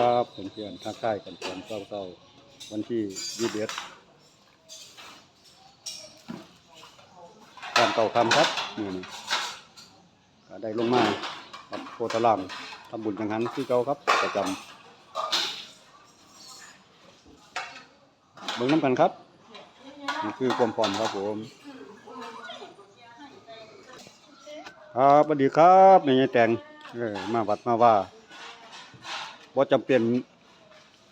ครับเพื่อนๆทักทายกันตอนเช้าๆวันที่ยี่สิบเอ็ดตอนเก่าคำครับนี่นี่ได้ลงมาวัดโพธารามทำบุญจังหันที่เก่าครับประจำเบิ่งน้ำกันครับนี่คือความพร้อมครับผมครับสวัสดีครับนี่ยายแต่งเออมาวัดมาว่า บ่จำเป็น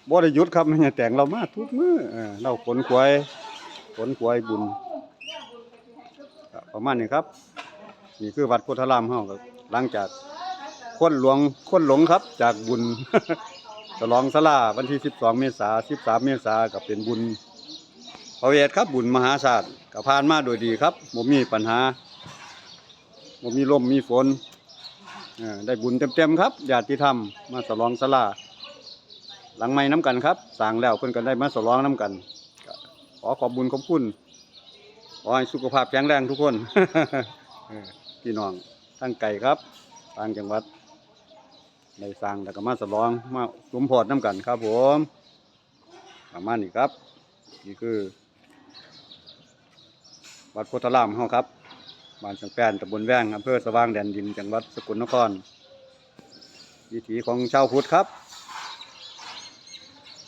บ่ได้หยุดครับแม่นแต่งเรามาทุกมือเอเราขนขวายขนขวายบุญประมาณนี้ครับ นี่คือวัดพุทธารามเฮาครับหลังจากค้นหลวงค้นหลงครับ จากบุญฉลองสลาวันที่ 12 เมษา13 เมษายนก็เป็นบุญพระเวทครับ บุญมหาศาลก็ผ่านมาโดยดีครับบ่มีปัญหาบ่มีลมมีฝน ได้บุญเต็มๆครับญาติธรรมมาสลองสลาหลังไม้น้ำกันครับสร้างแล้วเพิ่อนก็ได้มาสลองน้ำกัน ขอขอบบุญขอบคุณขอให้สุขภาพแข็งแรงทุกคนพี่น้องทั้งไก่ครับต่างจังหวัดได้สร้างแล้วก็มาสลองมาสมพธิน้ำกันครับผมประมาณนี้ครับ นี่คือ วัดโพธารามเฮาครับ บ้านสังแปนตำบลแว้งอำเภอสว่างแดนดินจังหวัดสกลนคร วิถีของชาวพุทธครับ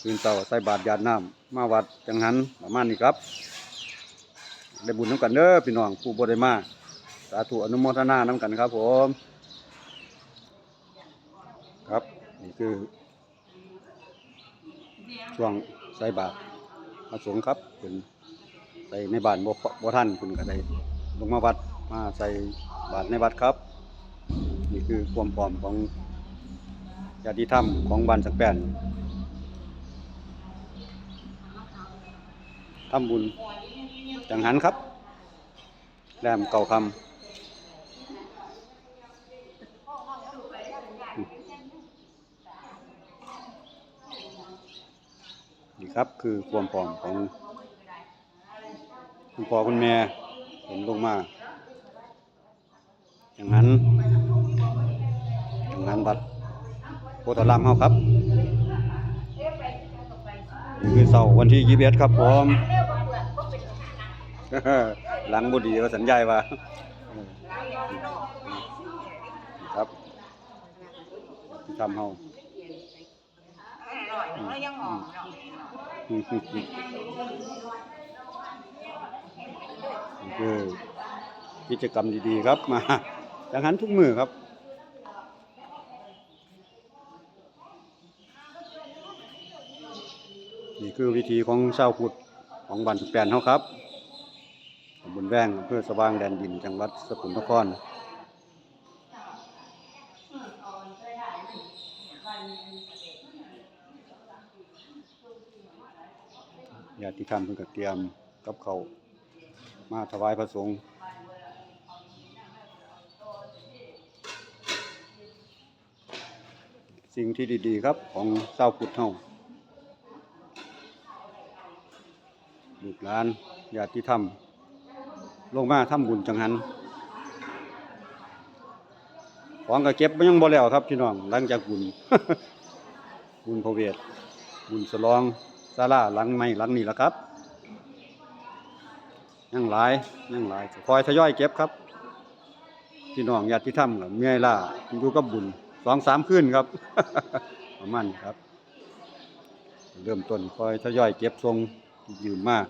คืนเต่าใส่บาตรยาดน้ำมาวัดจังหันประมาณนี้ครับ ได้บุญน้ำกันเด้อพี่น้องผู้บริมา สาธุอนุโมทนาน้ำกันครับผม ครับนี่คือ ช่วงใส่บาตรมาสวงครับเป็นใส่ในบ้านบ่บ่ท่านคุณก็ได้ลงมาวัด มาใส่บาตรในวัดครับ นี่คือความพร้อมของญาติธรรมของบ้านสักแปนทำบุญจังหันครับแรมเก่าคำนี่ครับคือความพร้อมของคุณพ่อคุณแม่เห็นลงมา อย่างนั้นอย่างนั้นบัดโพธารามเฮาครับนี่คือเสาร์วันที่ยี่สิบเอ็ดครับผมหลังบุดีว่าสัญญาว่าเออครับที่ทำเฮาแล้วยังหอมเนาะนี่คือกิจกรรมดีๆครับมา จังหันทุกมือครับ นี่คือวิธีของชาวพุทธของบ้านสุแปนเฮาครับตำบลแว้งอำเภอสว่างแดนดินจังหวัดสกลนครญาติธรรมเพิ่นก็เตรียมกับเขามาถวายพระสงฆ์ สิ่งที่ดีๆครับของชาวพุทธเฮาลูกหลานญาติธรรม ลงมาทำบุญจังหัน ของก็เก็บไม่ยังบ่แล้วครับพี่น้องหลังจากบุญ บุญพระเวทบุญสลองศาลาหลังใหม่หลังนี้ละครับยังหลายยังหลายคอยทยอยเก็บครับพี่น้องญาติธรรมกับเมียล่าอยู่กับบุญ สองสามขึ้นครับ ประมาณนี้ครับ เริ่มต้นคอยทยอยเก็บทรงยืมมาก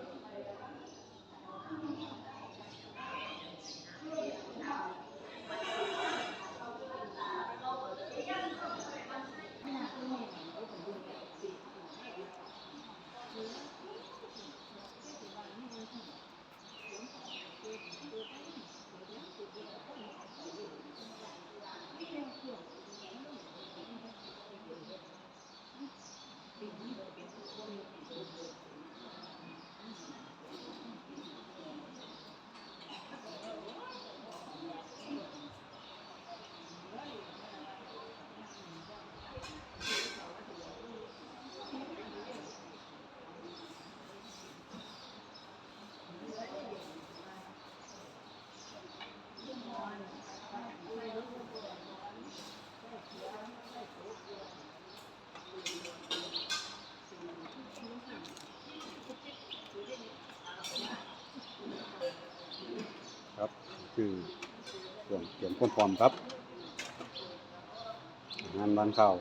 คือช่วงเตรียมความพร้อมครับอาหารบ้านข้าว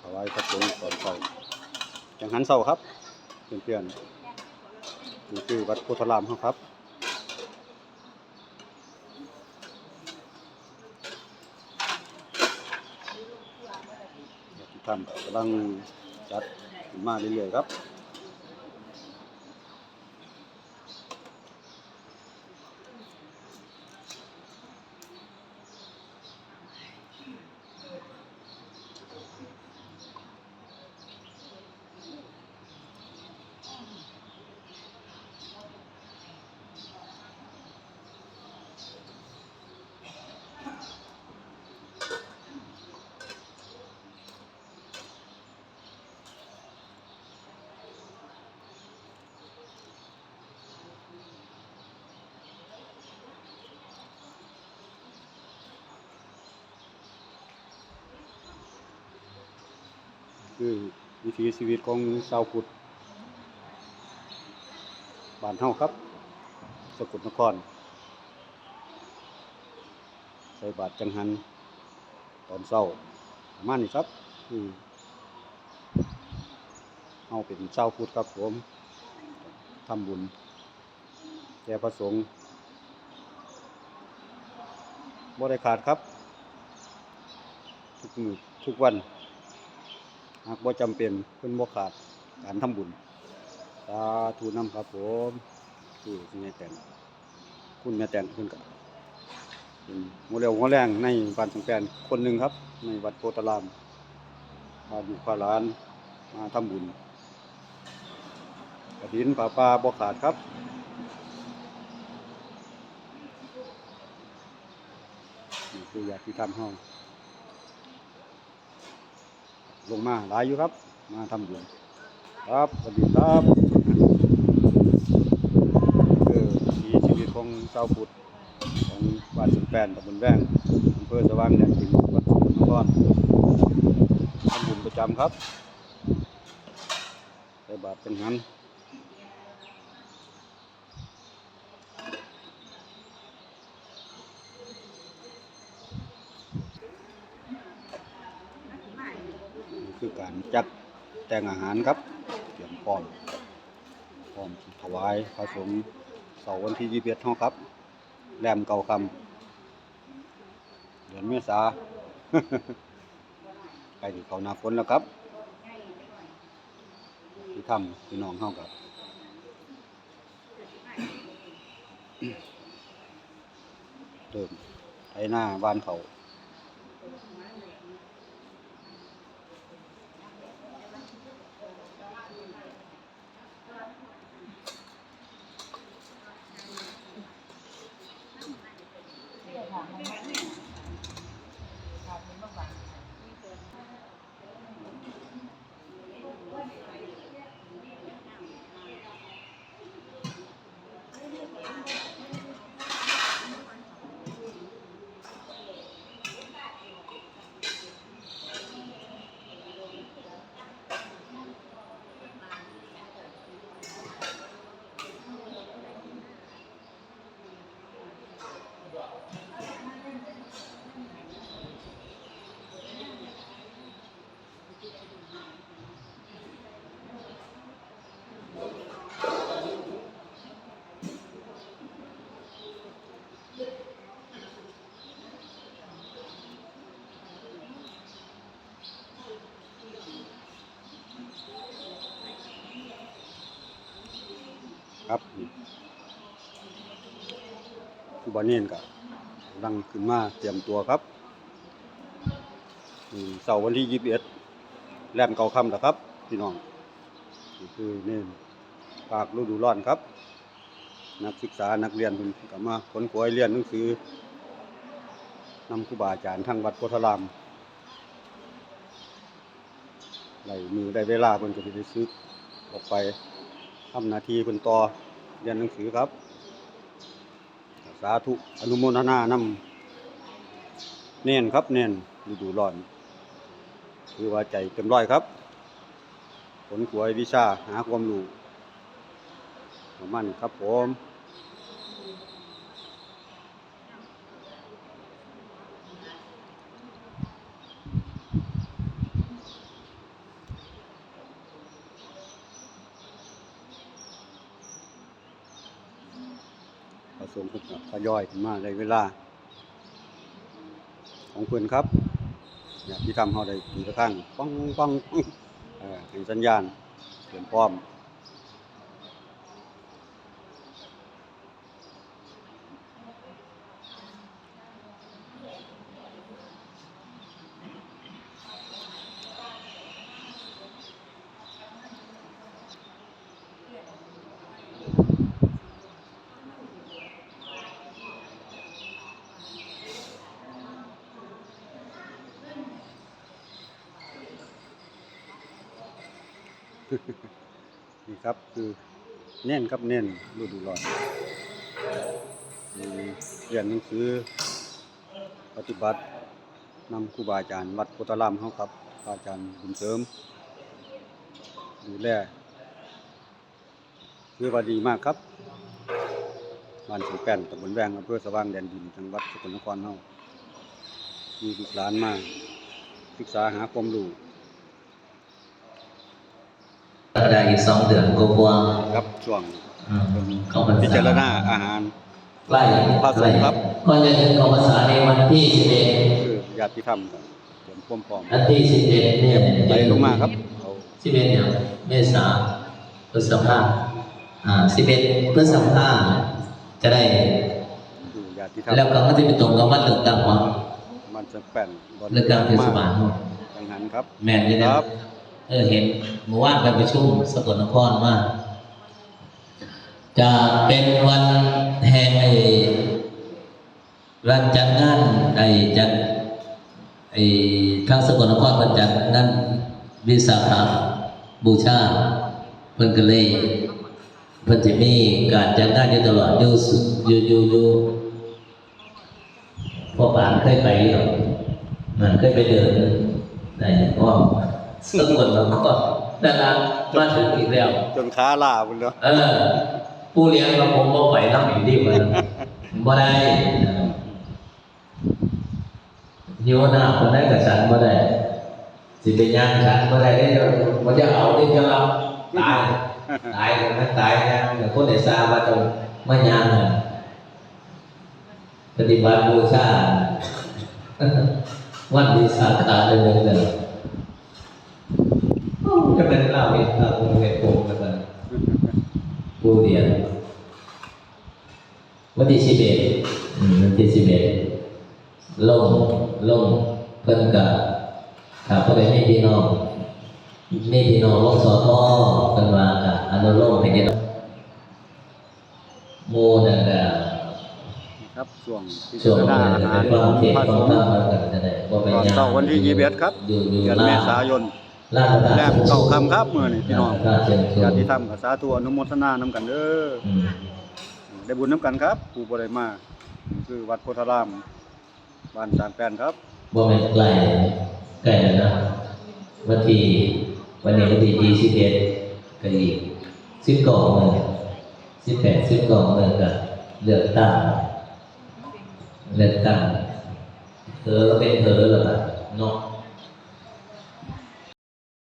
ถวายพระสงฆ์ตอนเช้าจังหันเช้าครับเพื่อนๆนี่คือวัดโพธารามครับที่านกำลังจัดมาเรื่อยๆครับ คือวิถีชีวิตของชาวพุทธบ้านเฮาครับ สกลนคร ใส่บาตรจังหัน ตอนเช้าประมาณนี้ครับคือเฮาเป็นชาวพุทธครับผมทำบุญแก่พระสงฆ์บ่ได้ขาดครับ ทุกมือทุกวัน หากบ่จำเป็นเพิ่นบ่ขาดการทำบุญสาธุนำครับผมคือแม่แต่งคุณแม่แต่งเพิ่นก็เป็นหัวเรียวหัวแรงในบ้านสงแปนคนหนึ่งครับ ในวัดโพธารามพาอยู่พาหลานมาทำบุญกระถินป่าปลาบ่ขาดครับนี่คือญาติธรรมเฮา ลงมาหลายอยู่ครับ มาทำบุญครับสวัสดีครับคือมีชีวิตของชาวพุทธของบ้านสุนแปนตำบลแวงอำเภอสว่างเนี่ยถึงวัดสุนทรทำบุญประจำครับใส่บาตรเป็นหัน คือการจัดแต่งอาหารครับเตรียมพร้อมพร้อมถวายพระสงฆ์เสาร์วันที่ยี่สิบเอ็ดห้องครับแรมเก่าคำเดือนเมษาใกล้ถึงเขาหนาฝนแล้วครับ ที่ทำพี่น้องเฮากับเริ่มไถหน้าบ้านเขา ครับบอเนียนกับลังขึ้นมาเตรียมตัวครับเสาร์วันที่ยี่สิบเอ็ดแรมเก่าคำนะครับ พี่น้องนี่คือเน่นปากฤดูร้อนครับ นักศึกษานักเรียนพิ่นกลับมาขนขวยเรียนหนังสือนำครูบาอาจารย์ทางวัดโพธารามได้มือได้เวลาเพิ่นก็สิได้ซึกออกไป ทำหนาทีเป็นต่อเรียนหนังสือครับ สาธุอนุโมทนานำเน่นครับเน่นดูดูร้อนคือว่าใจเต็มร้อยครับ ผลขวยวิชาหาความรู้ประมาณนี้ครับผม งฆ์เพิ่นก็ ทยอยขึ้นมาในเวลา ของเพิ่นครับเนี่ยที่ทำเขาได้ตีกระทั่งป้องป้องป้องเออเป็นสัญญาณเตรียมพร้อม นี่ครับคือเน่นครับเน่นฤดูร้อนเรียนหนังสือปฏิบัตินำครูบาอาจารย์วัดโพธารามเฮาครับอาจารย์บุญเสริม ดูแลคือว่าดีมากครับบ้านสังแป้นตำบลแวงอำเภอสว่างแดนดินจังหวัดสกลนครเฮามีลูกหลานมาศึกษาหาความรู้ ก็ได้อีกสองเดือนกว่าครับช่วงๆอืมเข้าพรรษาพิจารณาอาหารใกล้พระสงฆ์ครับก็จะถึงเข้าพรรษาในวันที่สิบเอ็ดคือญาติธรรมครับเตรียมความพร้อมวันที่สิบเอ็ดเนี่ยไปลงมาครับเอาสิบเอ็ดเนี่ยเมษาพฤษภาอ่าสิบเอ็ดพฤษภาจะได้คือญาติธรรมแล้วก็มันจะไปตรงกับวันเลือกตั้งว่ามันจะแป้นบ่เลือกตั้งเทศบาลเนาะจังหันครับ แม่นอยี่นะครับ เออเห็นเมื่อวานไปประชุมสกลนครมาจะเป็นวันแห่งไอ้วันจัดงานไอ้จัดไอ้ทางสกลนครมันจัดงานวิสาขบูชาเพิ่นก็เลยเพิ่นจะมีการจัดงานอยู่ตลอดอยู่สุอยู่อยู่อยู่พวกปานเคยไปอยู่มันเคยไปเดินในอ้อม สกลนครนั่นละมาถึงอีกแล้วจนขาลาพุ่นเนาะเออ ผู้เลี้ยงเราผมบ่ไปนำอีกดีมันบ่ได้หิวหน้าคนได้กับฉันบ่ได้สิไปย่างฉันบ่ได้เด้อบ่จะเอาเด้จะเอาตายตายคนนั้นตายนะแต่คนไหนทราบว่าจะไม่ย่างน่ะปฏิบัติบูชาวันวิสาขาเลยเลย เลยโอ้จะเป็นเล่าเหตุการณ์เหตุผลกันเลยผู้เรียนวันที่สิบเอ็ดอืมวันที่สิบเอ็ดลงลงเพิ่นกับถ้าเพิ่นได้มีพี่น้องมีพี่น้องลงสอทอเพิ่นว่าก็อนุโลมให้ได้โมนั่นก็ครับช่วงพิช่วจางรณานั้นอาก็หารเป็นขควาอมงพระสงฆ์เทศความตามมากันจะได้บ่เป็นตอนหยังเช้าวันที่21ครับอยู่อยู่เดือนลาเมวษายน ลาวพระธาตุแรมเก้าคำครับมื้อนี้พี่น้องลาวพระธาตุเชิญชญาติมธรรมก็สาธุอนุโมทนานํกันเด้ออืมได้บุญนํกันครับผู้บ่ได้มานี่คือวัดโพธาราม บ้านสางแป้นครับว่ามันใกล้ใกล้แล้วนะวันที่วันนี้วันที่ยี่สิบเอ็ดก็อีกสิบเก้าเมื่อสิบแปดสิบเก้าเมื่อก็เลือกตั้งเลือกตั้งเธอก็เป็นเธอแล้วล่ะเนาะ